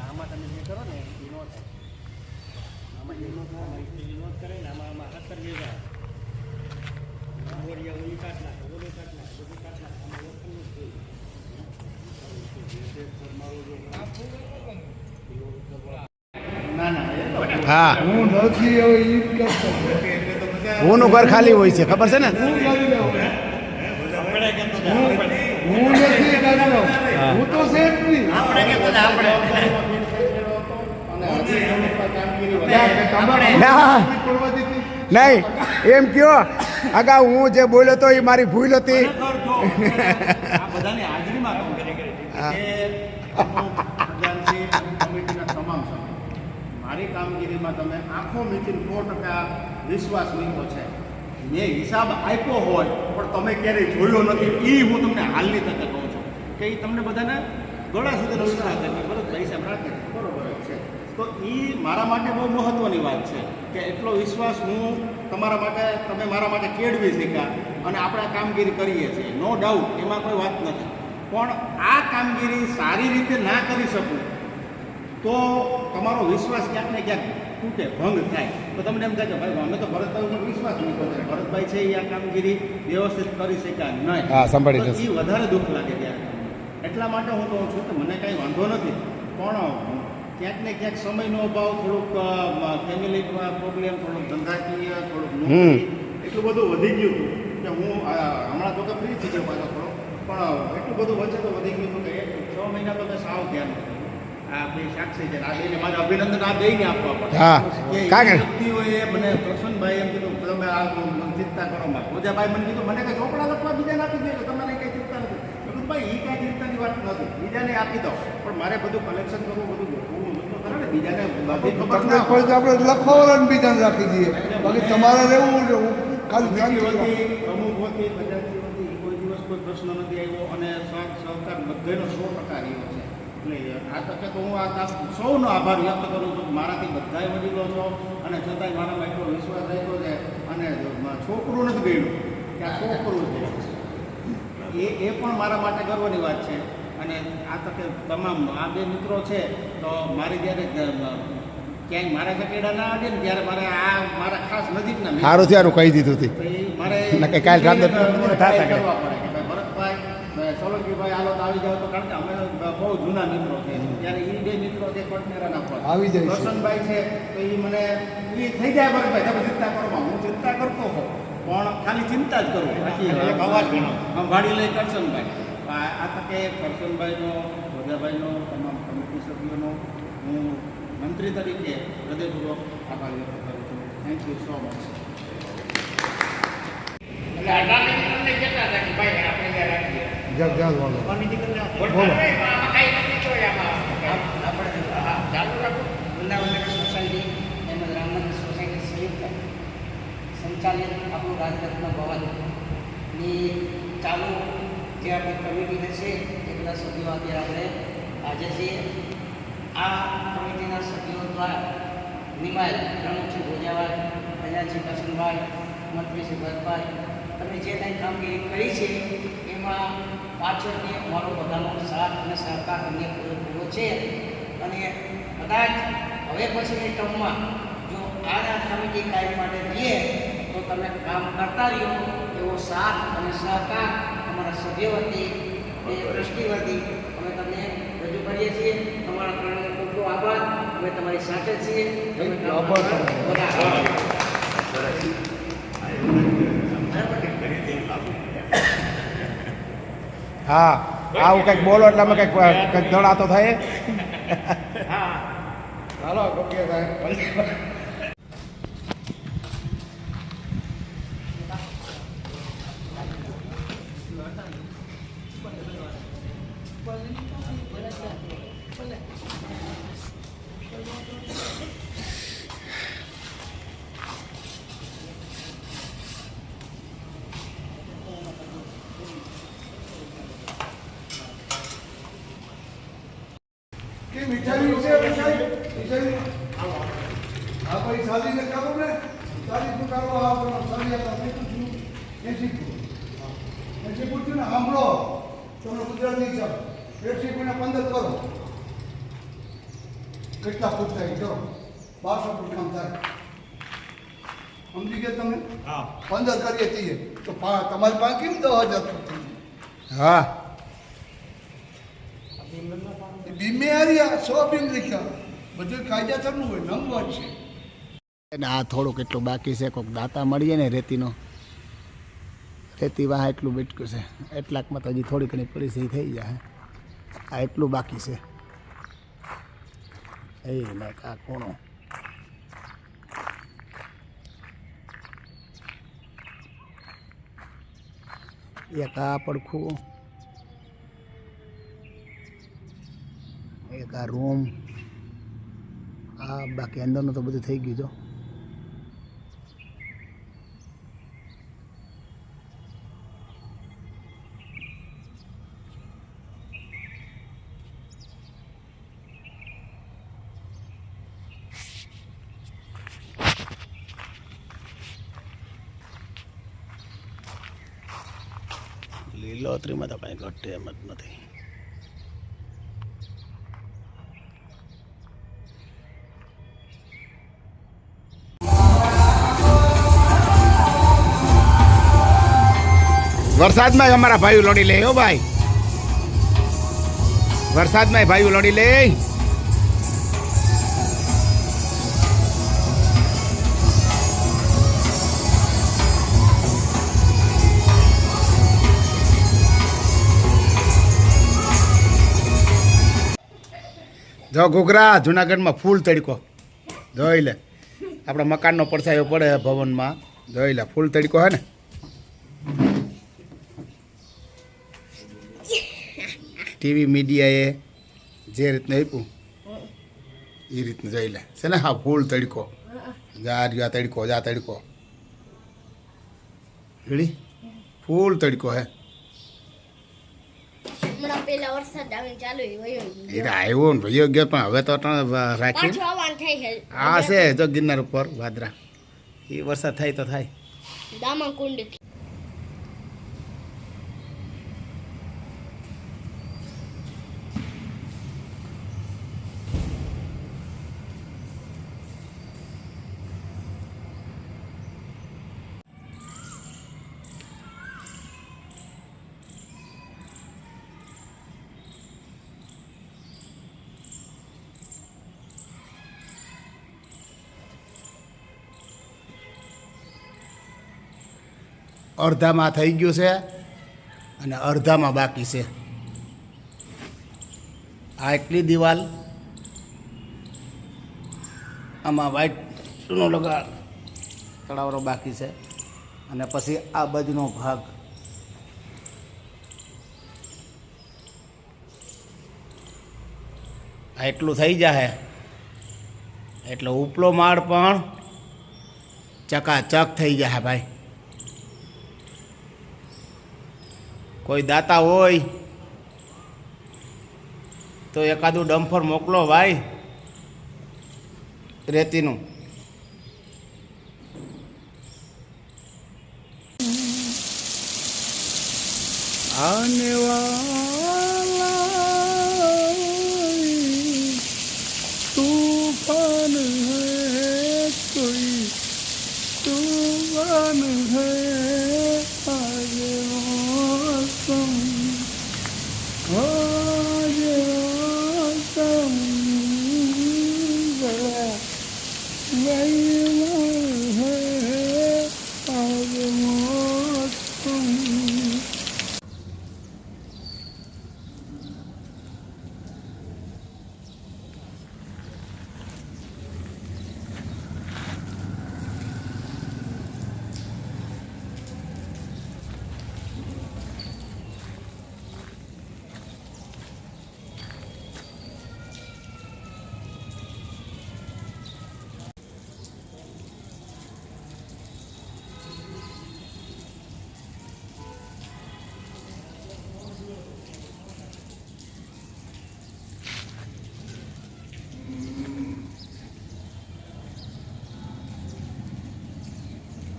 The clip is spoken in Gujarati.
આમાં તમે જે કરો ને એનો આમાં એનો એ કરે ને આમાં આમાં સત્તર વીઘા બોરિયા ઓલી કાઢ નાખે ઓલી કાઢ નાખે કાઢ નાખે આમાં લોખંડનું જ જોઈએ. ના ના એ તો હા. હું હુંનું ઘર ખાલી હોય છે, ખબર છે ને? નહીં ના. એમ કયો, અગાઉ હું જે બોલ્યો તો એ મારી ભૂલ હતી. કમિટીના તમામ સભ્યો. મારી કામગીરીમાં તમે આખો મિટિંગ સો ટકા વિશ્વાસ મૂક્યો છે મેં હિસાબ આપ્યો હોય પણ તમે ક્યારેય જોયો નથી. એ હું તમને હાલની તકે કહું છું કે એ તમને બધાને ગળા સુધી રસ્તા છે બરોબર હિસાબ રાખે બરોબર છે. તો એ મારા માટે બહુ મહત્ત્વની વાત છે કે એટલો વિશ્વાસ હું તમારા માટે તમે મારા માટે કેળવી શીખ્યા અને આપણે કામગીરી કરીએ છીએ. નો ડાઉટ એમાં કોઈ વાત નથી. પણ આ કામગીરી સારી રીતે ના કરી શકું તો તમારો વિશ્વાસ ક્યાંક ને ક્યાંક તૂટે ભંગ થાય. તો તમને એમ થાય કે ભાઈ અમે તો ભરતભાઈ ઉપર વિશ્વાસ નહીં છે ભરતભાઈ છે એ આ કામગીરી વ્યવસ્થિત કરી શક્યા નહીં. હા, સંભાળી એ વધારે દુઃખ લાગે ત્યારે એટલા માટે હું કહું છું કે મને કાંઈ વાંધો નથી પણ ક્યાંક ને ક્યાંક સમયનો અભાવ થોડુંક ફેમિલી પ્રોબ્લેમ થોડુંક ધંધાકીય થોડુંક એટલું બધું વધી ગયું કે હું હમણાં તો કે ફ્રી થઈ ગયો પાછો પણ એટલું બધું વચ્ચે તો વધી ગયું હતું કે એક છ મહિના તો મેં સાવ ધ્યાન નથી સાક્ષી છે. આ બેને મારે અભિનંદન આ બેયને આપવા પડે. હા. કારણ વ્યક્તિઓએ મને પ્રસન્નભાઈ એમ કીધું તમે આ ચિંતા કરો માં પૂજાભાઈ મને કીધું મને કંઈ ચોપડા લખવા બીજાને આપી દે તમારે કઈ ચિંતા નથી. ભાઈ એ કાંઈ ચિંતાની વાત નથી. બીજાને આપી દો. પણ મારે બધું કલેક્શન કરવું બધું તમને કોઈ. તો આપણે લખો બીજાને રાખી દઈએ. બાકી તમારે રહેવું વતી, પ્રમુખ વતી, પ્રજાપતિ વતી કોઈ દિવસ કોઈ પ્રશ્ન નથી આવ્યો અને સહકાર બધાનો સો ટકા રહ્યો છે. એટલે આ તકે તો હું આ સૌનો આભાર વ્યક્ત કરું છું મારાથી બધાય વડીલો છો અને છતાંય મારામાં એટલો વિશ્વાસ રાખ્યો છે અને છોકરું નથી ગયું કે આ છોકરું છે. એ એ પણ મારા માટે ગર્વની વાત છે. અને આ તકે તમામ આ બે મિત્રો છે તો મારી જ્યારે ક્યાંય મારા ચકેડા ના આવે ને ત્યારે મારે આ મારા ખાસ નજીકના સારું થયાનું કહી દીધું મારે કાલ. કરવા પડે કે ભાઈ ભરતભાઈ ભાઈ તો આવી જાવ તો કારણ કે અમે બહુ જૂના મિત્રો છે. ત્યારે એ બે મિત્રો છે કોટનેરાના પર આવી જાય છે. છે તો એ મને એ થઈ જાય બરાબર. તમે ચિંતા કરો હું ચિંતા કરતો હોઉં પણ ખાલી ચિંતા જ કરું. બાકી એક અવાજ ગણો. સંભાળી લઈ કરશનભાઈ. આ તકે કરશનભાઈનો ભોજાભાઈનો તમામ કમિટી સભ્યોનો હું મંત્રી તરીકે હૃદયપૂર્વક આભાર વ્યક્ત કરું છું. થેન્ક યુ સો મચ એટલે અઢારની તમને કહેતા હતા કે ભાઈ જાઓ બોલો સંચાલિત આપણું રાજરત્ન ભવનની ચાલુ જે આપણી કમિટી છે એ બધા સભ્યો અત્યારે આપણે આજે છીએ આ કમિટીના સભ્યો દ્વારા નિમાય પ્રમુખશ્રી ભોજાભાઈ પ્રજાશ્રી કરશનભાઈ મંત્રીશ્રી ભરતભાઈ તમે જે. કંઈ કામગીરી કરી છે એમાં પાછળથી અમારો બધાનો સાથ અને સહકાર અમને પૂરેપૂરો છે. અને કદાચ હવે પછીની ટર્મમાં જો આના કમિટી કાયમ માટે લઈએ તો તમે કામ કરતા રહ્યો. એવો સાથ અને સહકાર અમારા સભ્ય વતી એ ટ્રસ્ટી વતી અમે તમને રજૂ કરીએ છીએ. તમારા કારણે ખૂબ ખૂબ આભાર. અમે તમારી સાથે છીએ. આભાર. કરવા બધા હા આવું કંઈક બોલો એટલે અમે કંઈક કંઈક દડા તો થાય હાલો ગોપીએ સાહેબ કે મીઠાઈ ભાઈ સાલીને કરો ને સાલી ફૂટાડો આ કરો સાલી આ કેટલું પૂછ્યું એસી ફૂટ એસી ફૂટ છું ને સાંભળો. તમને ગુજરાતી હિસાબ એસી ફૂટને પંદર કરો. કેટલા ફૂટ થાય? જો બારસો ફૂટ કામ થાય. સમજી ગયા તમે? હા. પંદર કરીએ છીએ. તો તમારી પાસે કેમ દસ હજાર ફૂટ થઈ? હા. એ બીમે હાર્યા સો બીમ લખ્યા. બધું કાયદાસરનું હોય નંબર છે. અને આ થોડુંક એટલું બાકી છે, કોઈક દાતા મળીએ ને રેતીનો. રેતી વાહ એટલું બેટક્યું છે. એટલાકમાં તો હજી થોડી ઘણી પરિસ્થિતિ થઈ જાય આ એટલું બાકી છે. એ ને આ કોણો. એક આ પડખું. એક આ રૂમ. આ બાકી અંદરનું તો બધું થઈ ગયું જો. લીલોતરીમાં તો કાંઈ ઘટે એમ જ નથી. વરસાદમાં અમારા ભાઈઓ લડી લે હો ભાઈ. વરસાદમાં ભાઈઓ લડી લે. જો ઘૂઘરા, જુનાગઢમાં ફૂલ તડકો. જોઈ લે. આપણા મકાનનો પડછાયો પડે ભવનમાં. જોઈ લે, ફૂલ તડકો હે ને. ટીવી મીડિયાએ જે રીતને આપ્યું એ રીતનું જોઈ લે. છે ને? હા, ફૂલ તડકો. જા રહ્યો આ તડકો, જા તડકો. રેડી ફૂલ તડકો હે. પેલા વરસાદ આવે ચાલુ એ વયો એ આવ્યો ને ભાઈઓ ગયો પણ હવે તો રાખી. આ છે જો ગિરનાર ઉપર વાદરા. એ વરસાદ થાય તો થાય. દામા કુંડ અડધામાં થઈ ગયું છે અને અડધામાં બાકી છે. આ એટલી દિવાલ, આમાં વ્હાઈટ ચૂનો લગા તળાવરો બાકી છે. અને પછી આ બાજુનો ભાગ. આ એટલું થઈ જાય એટલે ઉપલો માળ પણ ચકાચક થઈ જાય ભાઈ. કોઈ દાતા હોય તો એકાદું ડમ્ફર મોકલો ભાઈ રેતીનું આને તૂફાન હૈ કોઈ તૂફાન હૈ આજે